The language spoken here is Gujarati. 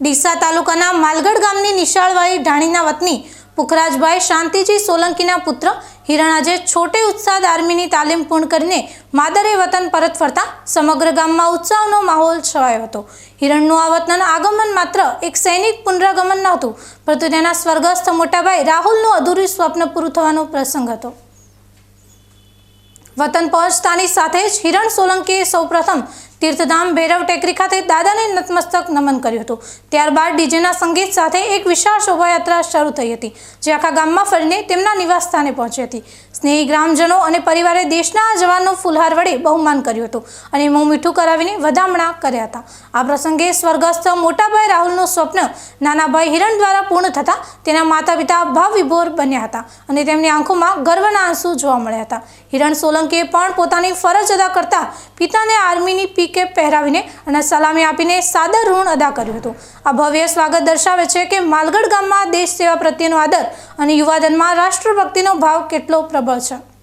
ડીસા તાલુકાના માલગઢ ગામની નિશાળવાળી ઢાણીના વતની પુખરાજભાઈ શાંતિજી સોલંકીના પુત્ર હિરણ આજે છોટે ઉત્સાદ આર્મીની તાલીમ પૂર્ણ કરીને માદરે વતન પરત ફરતા સમગ્ર ગામમાં ઉત્સાહનો માહોલ છવાયો હતો. હિરણનું આ વતન આગમન માત્ર એક સૈનિક પુનરાગમન નહોતું, પરંતુ તેના સ્વર્ગસ્થ મોટાભાઈ રાહુલનું અધૂરું સ્વપ્ન પૂરું થવાનો પ્રસંગ હતો. વતન પહોંચતાની સાથે જ હિરણ સોલંકીએ સૌપ્રથમ તીર્થધામ ભૈરવ ટેકરી ખાતે દાદાને નતમસ્તક નમન કર્યું હતું. ત્યારબાદ ડીજેના સંગીત સાથે એક વિશાળ શોભાયાત્રા શરૂ થઈ હતી, જે આખા ગામમાં ફરીને તેમના નિવાસ સ્થાને પહોંચી હતી. સ્નેહી ગ્રામજનો અને પરિવારે દેશના આ જવાનનું ફુલહાર વડે બહુમાન કર્યું હતું અને મોં મીઠું કરાવીને વધામણા કર્યા હતા. આ પ્રસંગે સ્વર્ગસ્થ મોટાભાઈ રાહુલનું સ્વપ્ન નાનાભાઈ હિરણ દ્વારા પૂર્ણ થતાં તેના માતા પિતા ભાવ વિભોર બન્યા હતા અને તેમની આંખોમાં ગર્વના આંસુ જોવા મળ્યા હતા. હિરણ સોલંકીએ પણ પોતાની ફરજ અદા કરતા પિતાને આર્મીની પીકે પહેરાવીને અને સલામી આપીને સાદર ઋણ અદા કર્યું હતું. આ ભવ્ય સ્વાગત દર્શાવે છે કે માલગઢ ગામમાં દેશ સેવા પ્રત્યેનો આદર અને યુવાધનમાં રાષ્ટ્રભક્તિનો ભાવ કેટલો પ્રબળ છે